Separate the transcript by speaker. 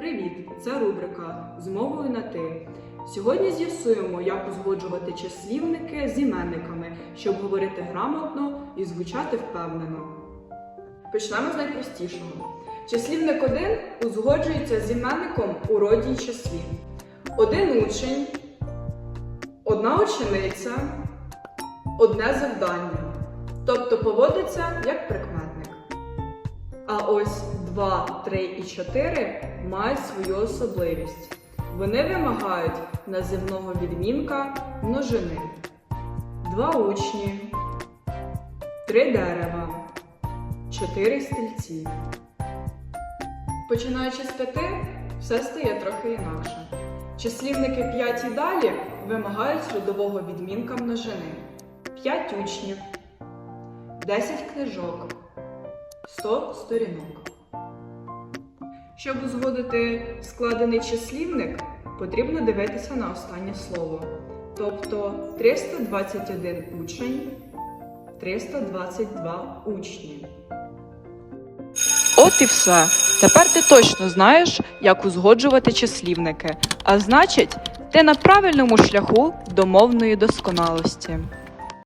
Speaker 1: привіт! Це рубрика з мовою на ти. Сьогодні з'ясуємо, як узгоджувати числівники з іменниками, щоб говорити грамотно і звучати впевнено. Почнемо з найпростішого. Числівник 1 узгоджується з іменником у роді й числі. Один учень, одна учениця, одне завдання. Тобто поводиться як прикметник. А ось 2, 3 і 4 мають свою особливість. Вони вимагають називного відмінка множини. Два учні, три дерева, чотири стільці. Починаючи з п'яти, все стає трохи інакше. Числівники 5 і далі вимагають рядового відмінка множини. 5 учнів, 10 книжок, 100 сторінок. Щоб узгодити складений числівник, потрібно дивитися на останнє слово. Тобто 321 учень, 322 учні.
Speaker 2: От і все. Тепер ти точно знаєш, як узгоджувати числівники. А значить, ти на правильному шляху до мовної досконалості.